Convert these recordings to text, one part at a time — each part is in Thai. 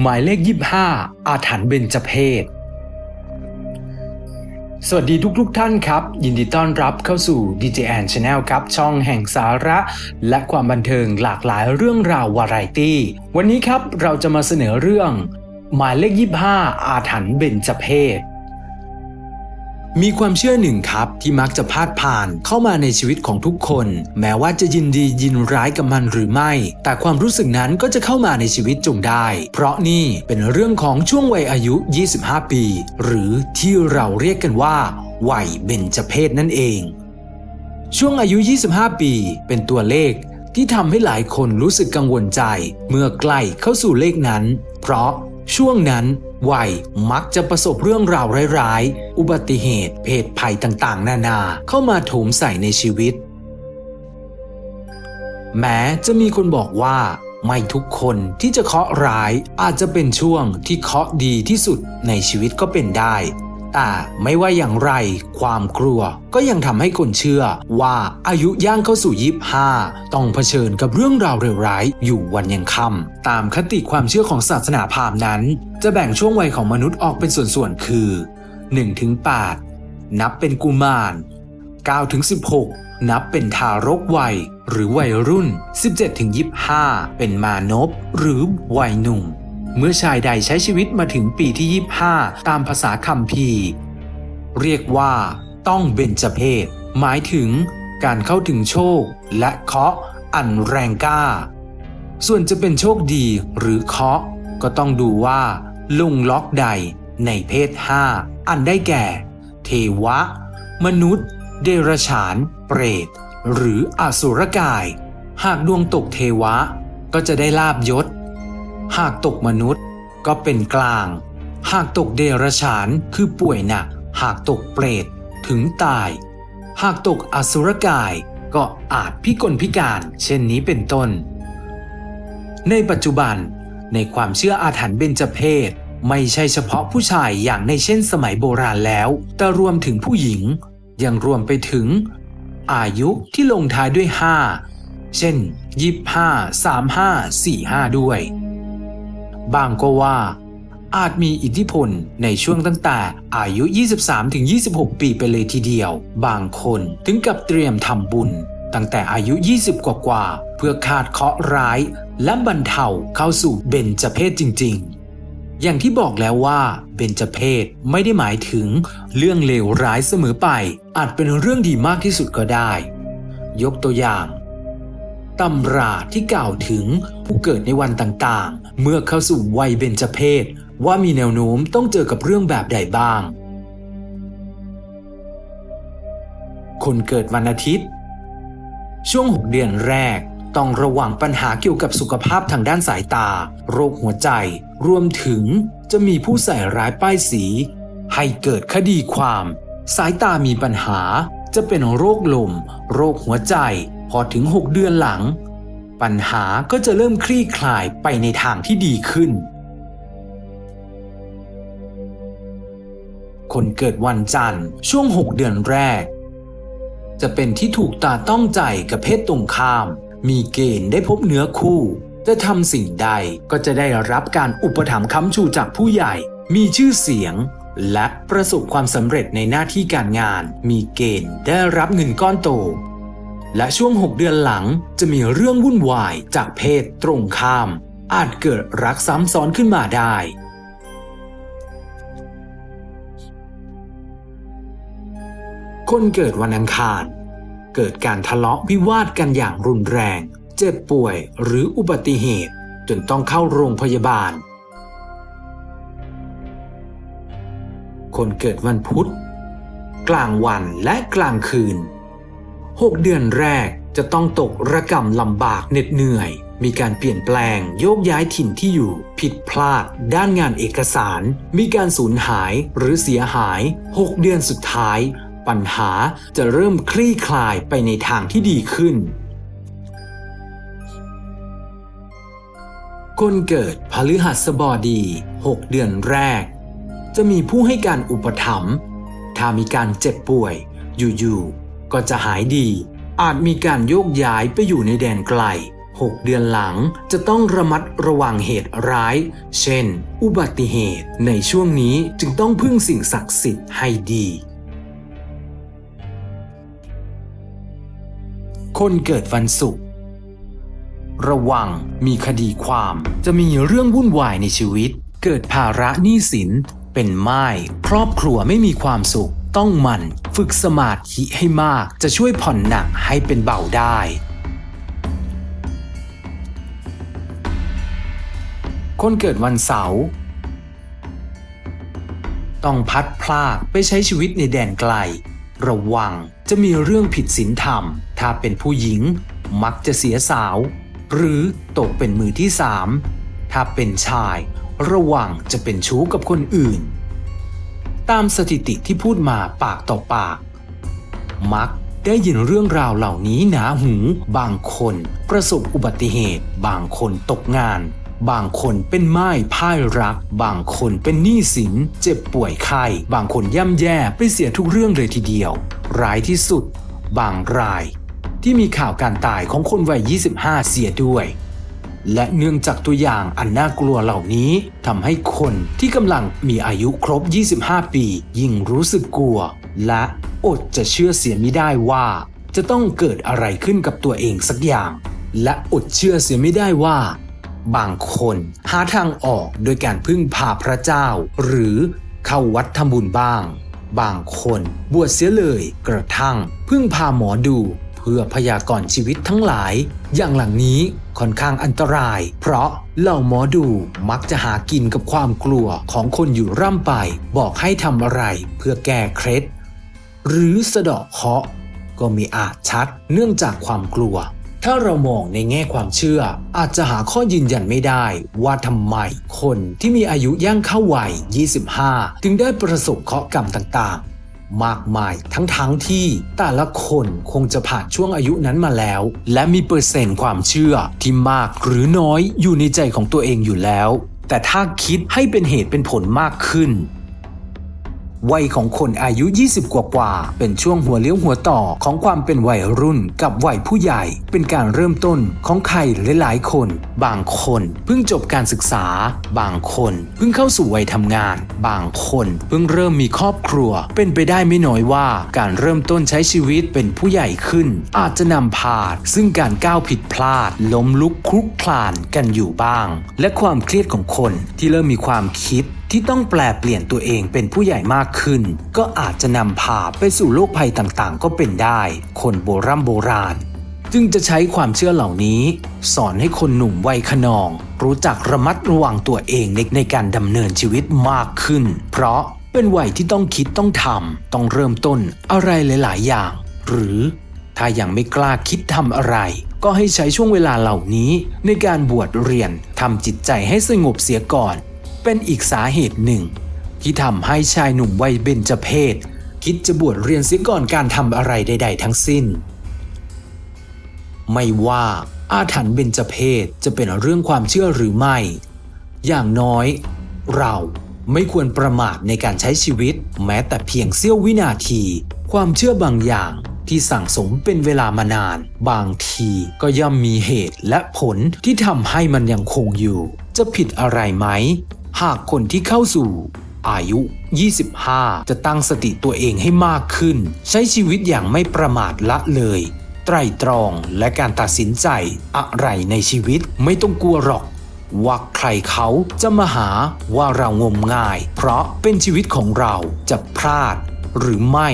หมายเลข 25 อาถรรพ์เบญจเพศสวัสดีทุกๆทท่านครับ ยินดีต้อนรับเข้าสู่ DJ a n Channel ครับ ช่องแห่งสาระ และความบันเทิงหลากหลายเรื่องราววาไรตี้ วันนี้ครับเราจะมาเสนอเรื่อง หมายเลข 25 อาถรรพ์เบญจเพศ มีความเชื่อหนึ่งครับที่มักจะพาดผ่านเข้ามาในชีวิตของทุกคน แม้ว่าจะยินดียินร้ายกับมันหรือไม่ แต่ความรู้สึกนั้นก็จะเข้ามาในชีวิตจงได้ เพราะนี่เป็นเรื่องของช่วงวัยอายุ 25 ปี หรือที่เราเรียกกันว่าวัยเบญจเพศนั่นเอง ช่วงอายุ 25 ปี เป็นตัวเลขที่ทำให้หลายคนรู้สึกกังวลใจ เมื่อใกล้เข้าสู่เลขนั้น เพราะ ช่วงนั้นวัยมักจะประสบเรื่องราวร้ายๆ อุบัติเหตุ เพศภัยต่างๆ นานาเข้ามาโถมใส่ในชีวิต แม้จะมีคนบอกว่า ไม่ทุกคนที่จะเคาะร้ายอาจจะเป็นช่วงที่เคาะดีที่สุดในชีวิตก็เป็นได้ แต่ไม่ว่าอย่างไร ความกลัวก็ยังทำให้คนเชื่อว่าอายุย่างเข้าสู่ยิบห้าต้องเผชิญกับเรื่องราวเลวร้ายอยู่วันยังค่ำตามคติความเชื่อของศาสนาพราหมณ์นั้น จะแบ่งช่วงวัยของมนุษย์ออกเป็นส่วนๆคือ 1-8 นับเป็นกุมาร9-16นับเป็นทารกวัย หรือวัยรุ่น 17-25 เป็นมานพหรือวัยหนุ่ม เมื่อชายใดใช้ชีวิตมาถึงปีที่ 25 ตามภาษาคัมภีเรียกว่าต้องเบญจเพศหมายถึงการเข้าถึงโชค และเคาะอันแรงกล้า ส่วนจะเป็นโชคดีหรือเคาะ ก็ต้องดูว่าลงล็อกใดในเพศ 5 อันได้แก่ เทวะ มนุษย์ เดรฉาน เปรต หรืออสุรกาย หากดวงตกเทวะ ก็จะได้ลาบยศ หากตกมนุษย์ ก็เป็นกลาง หากตกเดรัจฉานคือป่วยหนัก หากตกเปรตถึงตาย หากตกอสุรกายก็อาจพิกลพิการ เช่นนี้เป็นต้น ในปัจจุบันในความเชื่ออาถรรพ์เบญจเพศไม่ใช่เฉพาะผู้ชายอย่างในเช่นสมัยโบราณแล้ว แต่รวมถึงผู้หญิง ยังรวมไปถึง อายุที่ลงท้ายด้วย 5 เช่น 25 35 45 ด้วย บางก็ว่า อาจมีอิทธิพลในช่วงตั้งแต่อายุ 23-26 ปีไปเลยทีเดียว บางคนถึงกับเตรียมทำบุญ ตั้งแต่อายุ 20 กว่าๆเพื่อขาดเคาะร้าย และบรรเทาเข้าสู่เบญจเพศจริง ๆอย่างที่บอกแล้วว่าเบญจเพศไม่ได้หมายถึงเรื่องเลวร้ายเสมอไป อาจเป็นเรื่องดีมากที่สุดก็ได้ ยกตัวอย่าง ตำราที่กล่าวถึงผู้เกิดในวันต่างๆ เมื่อเข้าสู่วัยเบญจเพศว่ามีแนวโน้มต้องเจอกับเรื่องแบบใดบ้าง คนเกิดวันอาทิตย์ ช่วง 6 เดือนแรก ต้องระวังปัญหาเกี่ยวกับสุขภาพทางด้านสายตา โรคหัวใจ รวมถึงจะมีผู้ใส่ร้ายป้ายสี ให้เกิดคดีความ สายตามีปัญหาจะเป็นโรคลม โรคหัวใจ พอถึง 6 เดือนหลัง ปัญหาก็จะเริ่มคลี่คลายไปในทางที่ดีขึ้น คนเกิดวันจันทร์ช่วง 6 เดือนแรก จะเป็นที่ถูกตาต้องใจกับเพศตรงข้าม มีเกณฑ์ได้พบเนื้อคู่ จะทำสิ่งใดก็จะได้รับการอุปถัมภ์ค้ำชูจากผู้ใหญ่ มีชื่อเสียงและประสบความสำเร็จในหน้าที่การงาน มีเกณฑ์ได้รับเงินก้อนโต และช่วง 6 เดือนหลังจะมีเรื่องวุ่นวายจากเพศตรงข้าม อาจเกิดรักซ้ำซ้อนขึ้นมาได้ คนเกิดวันอังคาร เกิดการทะเลาะวิวาทกันอย่างรุนแรง เจ็บป่วยหรืออุบัติเหตุจนต้องเข้าโรงพยาบาล คนเกิดวันพุธ กลางวันและกลางคืน 6 เดือนแรกจะต้องตกระกำลำบากเหน็ดเหนื่อย มีการเปลี่ยนแปลงโยกย้ายถิ่นที่อยู่ ผิดพลาด ด้านงานเอกสาร มีการสูญหายหรือเสียหาย 6 เดือนสุดท้าย ปัญหาจะเริ่มคลี่คลายไปในทางที่ดีขึ้น คนเกิดพฤหัสบดี 6 เดือนแรก จะมีผู้ให้การอุปถัมภ์ถ้ามีการเจ็บป่วย อยู่ๆ ก็จะหายดี อาจมีการโยกย้ายไปอยู่ในแดนไกล 6 เดือนหลังจะต้องระมัดระวังเหตุร้าย เช่น อุบัติเหตุ ในช่วงนี้จึงต้องพึ่งสิ่งศักดิ์สิทธิ์ให้ดี คนเกิดวันศุกร์ระวังมีคดีความจะมีเรื่องวุ่นวายในชีวิต เกิดภาระหนี้สิน เป็นไม้ครอบครัวไม่มีความสุข ต้องหมันฝึกสมาธิให้มากจะช่วยผ่อนหนักให้เป็นเบาได้ คนเกิดวันเสาร์ต้องพัดพลากไปใช้ชีวิตในแดนไกล ระวังจะมีเรื่องผิดศีลธรรม ถ้าเป็นผู้หญิงมักจะเสียสาว หรือตกเป็นมือที่สามถ้าเป็นชาย ระวังจะเป็นชู้กับคนอื่น ตามสถิติที่พูดมาปากต่อปาก มักได้ยินเรื่องราวเหล่านี้หนาหู บางคนประสบอุบัติเหตุ บางคนตกงาน บางคนเป็นไม้พ่ายรัก บางคนเป็นหนี้สิน เจ็บป่วยไข้ บางคนย่ำแย่ไปเสียทุกเรื่องเลยทีเดียว ร้ายที่สุด บางราย ที่มีข่าวการตายของคนวัย 25 เสียด้วย และเนื่องจากตัวอย่างอันน่ากลัวเหล่านี้ทำให้คนที่กำลังมีอายุครบ 25 ปี ยิ่งรู้สึกกลัว และอดจะเชื่อเสียไม่ได้ว่า จะต้องเกิดอะไรขึ้นกับตัวเองสักอย่าง และอดเชื่อเสียไม่ได้ว่า บางคนหาทางออกโดยการพึ่งพาพระเจ้า หรือเข้าวัดทำบุญบ้าง บางคนบวชเสียเลยกระทั่งพึ่งพาหมอดู เพื่อพยากรณ์ชีวิตทั้งหลาย อย่างหลังนี้ ค่อนข้างอันตราย เพราะเหล่าหมอดูมักจะหากินกับความกลัวของคนอยู่ร่ำไป บอกให้ทำอะไรเพื่อแก้เคล็ด หรือสะเดาะเคาะก็มีอาจชัดเนื่องจากความกลัว ถ้าเรามองในแง่ความเชื่อ อาจจะหาข้อยืนยันไม่ได้ ว่าทำไมคนที่มีอายุย่างเข้าวัย 25 ถึงได้ประสบเคาะกรรมต่างๆ มากมาย ทั้งทั้งที่แต่ละคนคงจะผ่านช่วงอายุนั้นมาแล้ว และมีเปอร์เซ็นต์ความเชื่อที่มากหรือน้อยอยู่ในใจของตัวเองอยู่แล้ว แต่ถ้าคิดให้เป็นเหตุเป็นผลมากขึ้น วัยของคนอายุ 20 กว่ากว่า เป็นช่วงหัวเลี้ยวหัวต่อของความเป็นวัยรุ่นกับวัยผู้ใหญ่ เป็นการเริ่มต้นของใครหลายๆคน บางคนเพิ่งจบการศึกษา บางคนเพิ่งเข้าสู่วัยทำงาน บางคนเพิ่งเริ่มมีครอบครัว เป็นไปได้ไม่น้อยว่าการเริ่มต้นใช้ชีวิตเป็นผู้ใหญ่ขึ้น อาจจะนำพาซึ่งการก้าวผิดพลาด ล้มลุกคลุกคลานกันอยู่บ้าง และความเครียดของคนที่เริ่มมีความคิด ที่ต้องแปลเปลี่ยนตัวเองเป็นผู้ใหญ่มากขึ้น ก็อาจจะนำพาไปสู่โรคภัยต่างๆ ก็เป็นได้ คนโบรโบราณ จึงจะใช้ความเชื่อเหล่านี้ สอนให้คนหนุ่มวัยขนอง รู้จักระมัดระวังตัวเองในในการดำเนินชีวิตมากขึ้น เพราะเป็นวัยที่ต้องคิดต้องทำต้องเริ่มต้นอะไรหลาย ๆ อย่าง หรือถ้ายังไม่กล้าคิดทำอะไร ก็ให้ใช้ช่วงเวลาเหล่านี้ในการบวชเรียนทำจิตใจให้สงบเสียก่อน เป็นอีกสาเหตุหนึ่ง ที่ทำให้ชายหนุ่มวัยเบญจเพศ คิดจะบวชเรียนเสียก่อนการทำอะไรใด ๆ ทั้งสิ้น ไม่ว่าอาถรรพ์เบญจเพศจะเป็นเรื่องความเชื่อหรือไม่ อย่างน้อย เราไม่ควรประมาทในการใช้ชีวิต แม้แต่เพียงเสี้ยววินาที ความเชื่อบางอย่างที่สั่งสมเป็นเวลามานาน บางทีก็ย่อมมีเหตุและผลที่ทำให้มันยังคงอยู่ จะผิดอะไรไหม หากคนที่เข้าสู่อายุ 25 จะตั้งสติตัวเองให้มากขึ้น ใช้ชีวิตอย่างไม่ประมาทละเลย ไตรตรองและการตัดสินใจอะไรในชีวิตไม่ต้องกลัวหรอก ว่าใครเขาจะมาหาว่าเรางมงาย เพราะเป็นชีวิตของเราจะพลาด หรือไม่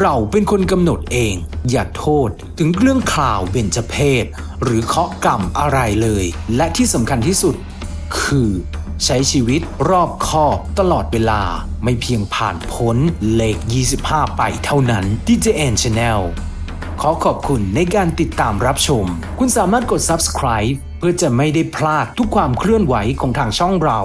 เราเป็นคนกำหนดเอง อย่าโทษถึงเรื่องข่าวเบญจเพศ หรือเคาะกรรมอะไรเลย และที่สำคัญที่สุด คือ ใช้ชีวิตรอบคอบตลอดเวลาไม่เพียงผ่านพ้นเลข 25 ไปเท่านั้น DJN Channel ขอขอบคุณในการติดตามรับชม คุณสามารถกด subscribe เพื่อจะไม่ได้พลาดทุกความเคลื่อนไหวของทางช่องเรา